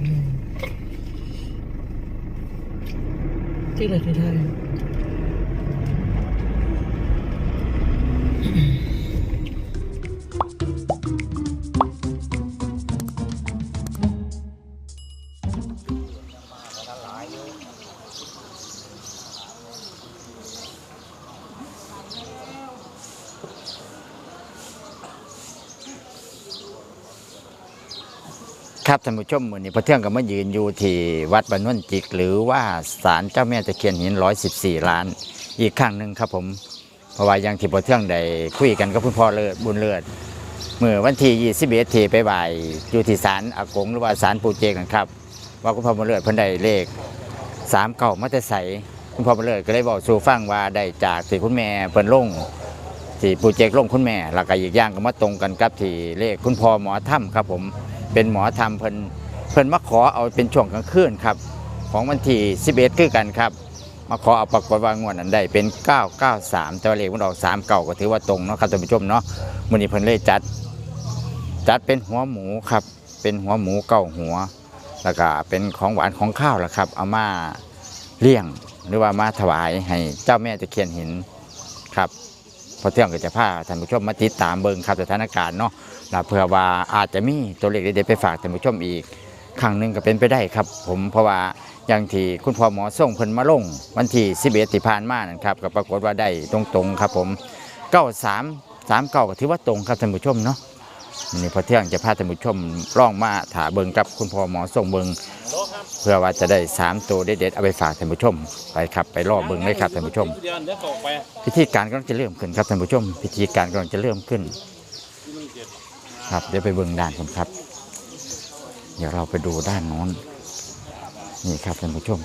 嗯，这个是他的。 ครับท่านผู้ชมมือนี้พระเที่ยงก็มายืนอยู่ที่วัดบรรนวนจิก หรือว่าศาลเจ้าแม่ตะเคียนหิน114ล้าน อีกครั้งหนึ่งครับผมเพราะว่าย่างที่พระเที่ยงได้คุยกันกับคุณพ่อเลิศบุญเลิศเมื่อวันที่21ที่ไปบ่ายอยู่ที่ศาลอากงหรือว่าศาลปู่เจกนะครับว่าคุณพ่อบุญเลิศเพิ่นได้เลขสามเก่ามาแต่ใสคุณพ่อบุญเลิศก็เลยบอกสู่ฟังว่าได้จากที่คุณแม่เพิ่นลงที่ปูเจกลงคุณแม่แล้วก็อีกอย่างก็มาตรงกันกับที่เลขคุณพ่อหมอถ้ำครับผม เป็นหมอทำเพิ่นเพิ่นมาขอเอาเป็นช่วงกลางคืนครับของวันที่11คือกันครับ มาขอเอาปรากฏว่างวดนั้นได้เป็น 993 แต่ว่าเลขมันออก3เก่าก็ถือว่าตรงเนาะครับท่านผู้ชมเนาะมื้อนี้เพิ่นเลยจัด จัดเป็นหัวหมูครับ เป็นหัวหมูเก้าหัว แล้วก็เป็นของหวานของข้าวล่ะครับ เอามาเลี้ยงหรือว่ามาถวายให้เจ้าแม่ตะเคียนหินครับพอเที่ยงก็จะพาท่านผู้ชมมาติดตามเบิงครับสถานการณ์เนาะ แล้วเพื่อว่าอาจจะมีตัวเลขเด็ดๆไปฝากท่านผู้ชมอีกครั้งหนึ่งก็เป็นไปได้ครับ ผมเพราะว่าอย่างที่คุณพ่อหมอส่งเพิ่นมาลง วันที่11ที่ผ่านมานั่นครับก็ปรากฏว่าได้ตรงๆครับ ผม93 39ก็ถือว่าตรงครับท่านผู้ชมเนาะนี่พอเที่ยงจะพาท่านผู้ชมล่องมาถาเบิงกับคุณพ่อหมอส่งเบิงเพื่อว่าจะได้สามตัวเด็ดๆเอาไปฝากท่านผู้ชมไปครับไปรอเบิงเลยครับท่านผู้ชม พิธีการกำลังจะเริ่มขึ้นครับท่านผู้ชม พิธีการกำลังจะเริ่มขึ้น ครับเดี๋ยวไปเบิ่งด้านผมครับ เดี๋ยวเราไปดูด้านโน้น นี่ครับท่านผู้ชม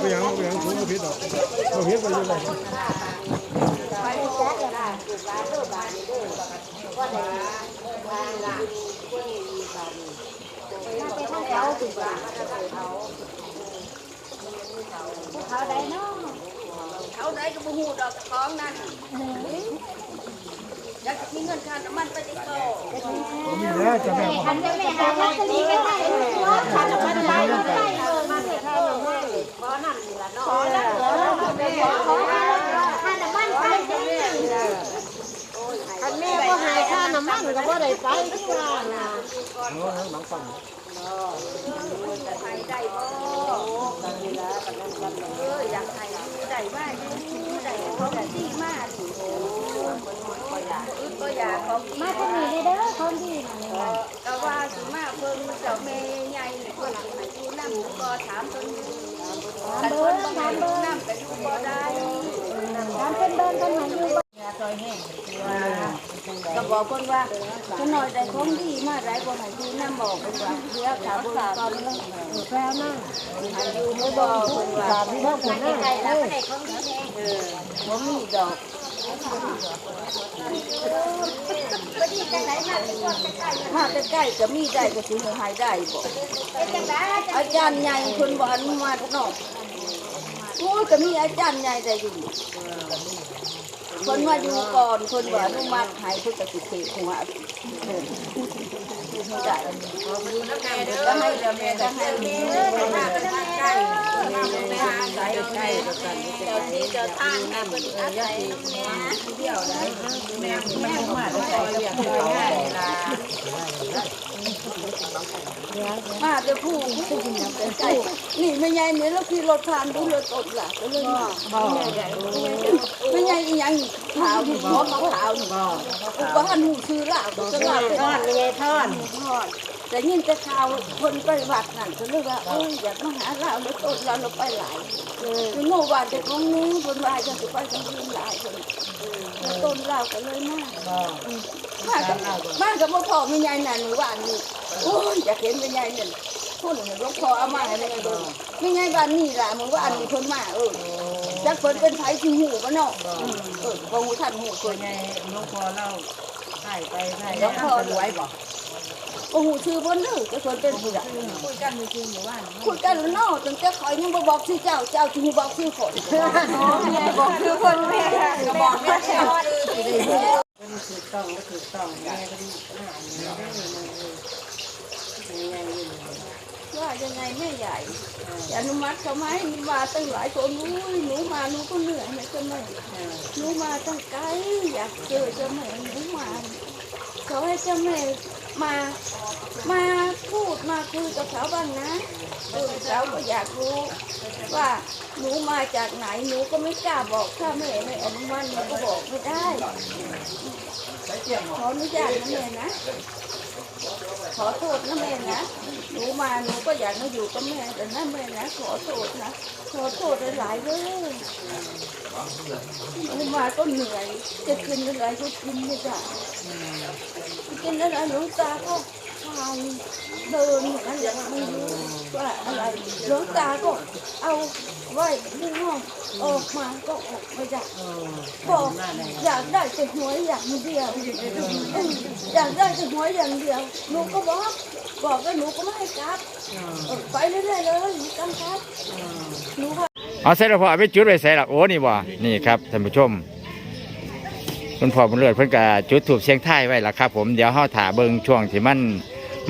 ไปยังไปยังถุงกระพิษหรอกกระพิษไปยังไง เขาได้เนาะเขาได้ก็บ่ฮู้ดอกเจ้าของนั่นอยากจะมีเงินค่าน้ำมันไปติดต่อมีแล้วจะแม่คันจะไม่หาลอตเตอรี่ก็ได้เนาะคันน้ำมันได้ก็ได้เออมาเสียค่าน้ำมันขอนั่นนี่ล่ะเนาะขอนั่นขอนั่นขอค่าน้ำมันไปจังซี่คันแม่ก็หายค่า น้ำมันก็บ่ได้ไปที่ว่าน่ะไปได้บ่เอออยากให้ได้ว่าอยู่ได้เขาได้ดีมากนี่โอ้ก็อยากก็อยากของมาคนนี้เด้อคนที่นั่นก็ว่าสิมาเพิ่นเจ้าแม่ใหญ่เพิ่นสิมาอยู่นำก็ถามเพิ่นอยู่คันเพิ่นบ่ให้อยู่นำก็อยู่บ่ได้ถามเพิ่นเดินคนหนอยู่บ้านก็ บอกเพิ่นว่าเพิ่นน้อยได้ของดีมาหลายบ่ให้อยู่นำบอกเพิ่นว่าเดี๋ยวถ้าบิ่งก่อนเรื่องแฟนนั่งให้อยู่บ่บอกเพิ่นว่าถามพี่พ่อผมนั่งใครรับได้ของดีแน่เออบ่มีดอกบ่ได๋มาใกล้ๆมาใกล้ๆก็มีได้ก็สิให้ได้บ่อาจารย์ใหญ่คนบ่อนุมัติเนาะโอ้ก็มีอาจารย์ใหญ่แต่อยู่ คนว่าอยู่ก่อนคนบ่อนุมัติให้เพิ่นก็สิเทหัวเออได้ก็ให้เดี๋ยวแม่ก็ให้แม่มาใกล้ใกล้ใกล้ใกล้เจ้าที่เจ้าทางให้เพิ่นอาศัยแม่เดียวได้แม่แม่มาแล้วก็เรียกเขาง่ายล่ะ มาเดี๋ยวผู้ผู้ใกล้นี่ไม่ใหญ่เนี่ยแล้วขี่รถผ่านดูรถตดล่ะก็เลยมาไม่ใหญ่อีหยังขาวนี่ขอมาขาวนี่อุปหันหูซื้อล่ะก็จะว่าเป็นทอดไม่ใช่ทอดทอดแต่ยินแต่ข่าวคนไปวัดนั่นก็เลยว่าโอ้ยอยากมาหาเราแล้วตดเราเราไปหลายคือโง่ว่าจะของนี้คนว่าจะไปทางอื่นหลายคนต้นเราก็เลยมากมากกับมากับพ่อไม่ใหญ่นั่นหรือว่านี่ โอ้ยอยากเห็นไม่ใหญ่นั่นคนหลวงพ่อเอามาให้ไม่ไงเบิ่งไม่ไงบ้านนี่ล่ะมึงว่าอันนี้เพิ่นมาเออจักเพิ่นเป็นไผสิหูบ่เนาะเออบ่ฮู้ทันหูเพิ่นไงหลวงพ่อเราให้ไปให้หลวงพ่อรวยบ่โอ้โหชื่อเพิ่นเด้อแต่เพิ่นเป็นผู้ใหญ่คุยกันจริงๆหรือว่าคุยกันแล้วเนาะจนเจ้าขอยยังบ่บอกชื่อเจ้าเจ้าที่บอกชื่อคนบอกคือคนแม่ก็บอกแม่แค่ว่าถูกต้องก็ถูกต้องแม่ก็ดีหาเงินได้เลย ยังไงอยู่ว่ายังไงแม่ใหญ่อนุมัติเขาไหมมีมาตั้งหลายคนอุ้ยหนูมาหนูก็เหนื่อยนะเจ้าแม่หนูมาตั้งไกลอยากเจอเจ้าแม่หนูมาขอให้เจ้าแม่มา มาพูดมาคุยกับเขาบ้างนะเออเขาก็อยากรู้ ว่าหนูมาจากไหนหนูก็ไม่กล้าบอกถ้าแม่ไม่อนุมัติหนูก็บอกไม่ได้ขออนุญาตนะแม่นะ ขอโทษนะแม่นะหนูมาหนูก็อยากมาอยู่กับแม่แต่นะแม่นะขอโทษนะขอโทษหลายๆเลยหนูมาก็เหนื่อย จะกินอะไรก็กินไม่ได้กินอะไรหลวงตาก็พายเดินอย่างนั้นอย่างไม่รู้ว่าอะไรหลวงตาก็เอา ไว้ที่ห้องออกมาก็ออกม่ได้บอกอยากได้แต่หวยอย่างเดียวอยากได้แต่หวยอย่างเดียวหนูก็บอกบอกแล้วหนูก็ไม่ให้กลับไปเรื่อยๆเลยกำครับหนูว่าเอาเสร็จแล้วพอเอาไปจุดไว้ใส่ละโอ้นี่บ่นี่ครับท่านผู้ชมคุณพ่อบุญเลิศเพิ่นก็จุดถูกเสียงท้ายไว้ละครับ ผมเดี๋ยวเฮาถาเบิงช่วงที่มัน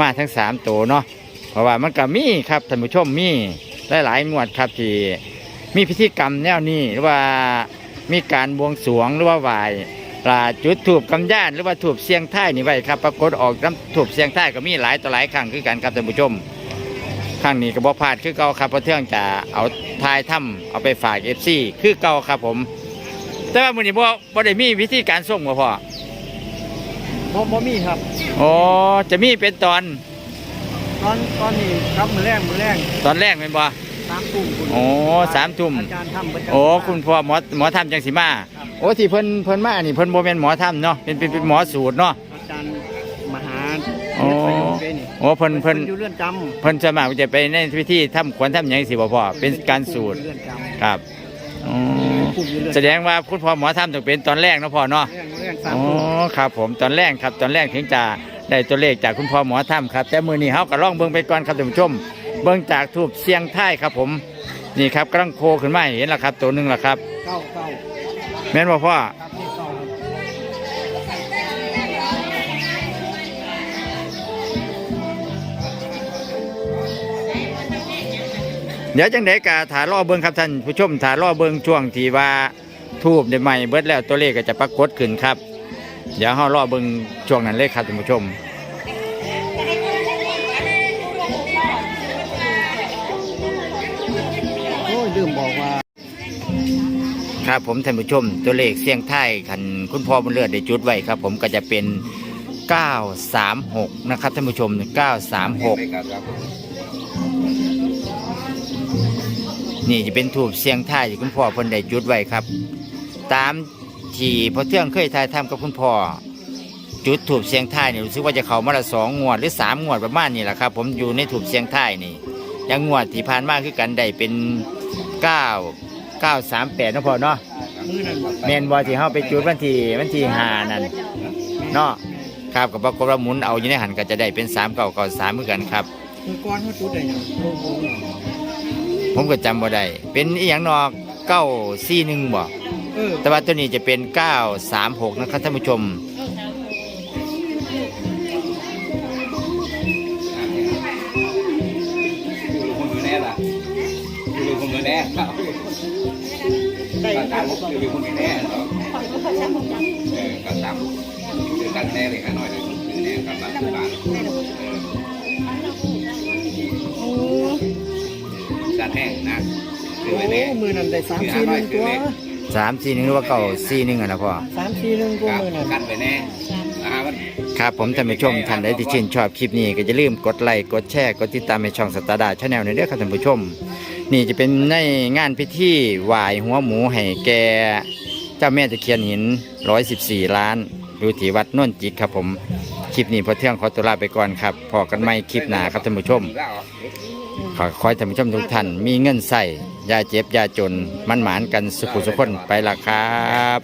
มาทั้งสามตัวเนาะเพราะว่ามันก็มีครับท่านผู้ชมมีหลายๆงวดครับที่ มีพิธีกรรมแนวนี้หรือว่ามีการบวงสรวงหรือว่าไหว้ปลาจุดถูกกำย่านหรือว่าถูกเสียงท้ายนี่ไว้ครับปรากฏออกน้ำถูกเสียงท้ายก็มีหลายต่อหลายครั้งคือกันครับท่านผู้ชมครั้งนี้ก็บ่พลาดคือเก่าครับเพราะเที่ยงจะเอาทายถ้ำเอาไปฝากเอฟซีคือเก่าครับผม แต่ว่ามื้อนี้บ่บ่ได้มีวิธีการส่งบ่พ่อบ่บ่มีครับอ๋อจะมีเป็นตอน ตอนตอนนี้ครับมือแรงมือแรงตอนแรกแม่นบ่ สามทุ่มคุณโอ้สามทุ่มอาจารย์ทำประจำโอ้คุณพ่อหมอหมอถ้ำจังสิมาโอ้ที่เพิ่นเพิ่นมานี่เพิ่นบ่แม่นหมอถ้ำเนาะเป็นเป็นเป็นหมอสูตรเนาะอาจารย์มหาโอ้เฮ็ดประโยชน์เด้นี่โอ้เพิ่นเพิ่นอยู่เรือนจำเพิ่นจะมาจะไปในพิธีถ้ำขวัญถ้ำหยังสิบ่พ่อเป็นการสูตรอยู่เรือนจำครับอ๋อปุ่มอยู่เรือนแสดงว่าคุณพ่อหมอถ้ำต้องเป็นตอนแรกเนาะพ่อเนาะแรงมือแรงสามอ๋อทุ่มครับผมตอนแรกครับตอนแรกถึงจะได้ตัวเลขจากคุณพ่อหมอถ้ำครับ แต่มือนี้เขาก็ล่องเบิ้งไปก่อนครับท่านผู้ชม เบิ้งจากทูบเสียงท้ายครับผม นี่ครับกำลังโคขึ้นมาให้เห็นแล้วครับ ตัวหนึ่งแล้วครับเก้าเก้าแม่นบ่พ่อครับนี่เก้าครับเดี๋ยวจังไดกะถ่ายรอเบิ้งครับท่านผู้ชมถ่ายรอเบิ้งช่วงที่ว่าทูบได้ใหม่เบิดแล้วตัวเลขก็จะปรากฏขึ้นครับ เดี๋ยวเขารอเบิ้งช่วงนั้นเลยครับท่านผู้ชม ครับผมท่านผู้ชมตัวเลขเสียงไทยคันคุณพ่อบุญเลือดได้จุดไว้ครับ ผมก็จะเป็น 936 นะครับท่านผู้ชม 936 นี่จะเป็นถูกเสียงไทยที่คุณพ่อเพิ่นได้จุดไว้ครับ ตามที่พอเที่ยงเคยทายทำกับคุณพ่อจุดถูกเสียงไทยนี่รู้สึกว่าจะเข้ามาละสองงวดหรือสามงวดประมาณนี้แหละครับ ผมอยู่ในถูกเสียงไทยนี่ยังงวดที่ผ่านมาคือกันได้เป็น 9 938นาะพ่อเนาะมือนั่นแมนบอที่เฮาไปจุดวันที่วันที่ห้านั่นเนาะครับกับปรากฏว่าหมุนเอาอยู่ในหันก็จะได้เป็นสามเก้าเก้าสามเหมือนกันครับ มือก้อนเขาจุดได้ยังโอ้โหผมก็จำบ่ได้เป็นอีหยังนอกเก้าสี่หนึ่งบ่เออแต่ว่าตัวนี้จะเป็นเก้าสามหกนะครับท่านผู้ชม การตามผมอยู่คนมือแน่เนาะเออการตามคือการแน่เลยข้างน้อยเลยคือแน่การบ้านคือบ้านการแน่นะคือโอ้ไว้แน่มือนั่นได้สามสี่หนึ่งตัวสามสี่หนึ่งหรือว่าเก้าสี่หนึ่งอะนะพ่อ สามสี่หนึ่งตัวมือนั่นกันไปแน่อ่ามันครับผมท่านผู้ชมท่านใดที่ชื่นชอบคลิปนี้ก็จะลืมกดไลค์กดแชร์กดติดตามในช่องสตาร์ดาชาแนลในเด้อครับท่านผู้ชม นี่จะเป็นในงานพิธีไหวายหัวหมูให้แกเจ้าแม่ตะเคียนหิน 114 ล้านอยู่ที่วัดน่นจิกครับผม คลิปนี้พอเที่ยงขอตัวลาไปก่อนครับ พอกันไม่คลิปหนาครับท่านผู้ชม ขอขอให้ท่านผู้ชมทุกท่านมีเงินใส่ยาเจ็บยาจนมันหมานกันสุขุสุขคนไปละครับ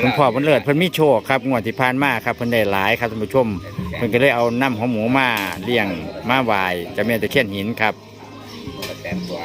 หลวงพ่อเพิ่นเลิศเพิ่นมีโชคครับงวดที่ผ่านมาครับเพิ่นได้หลายครับท่านผู้ชมเพิ่นก็เลยเอาน้ำของหมูมาเลี้ยงมาไหว้เจ้าแม่ตะเคียนหินครับ แสนกว่า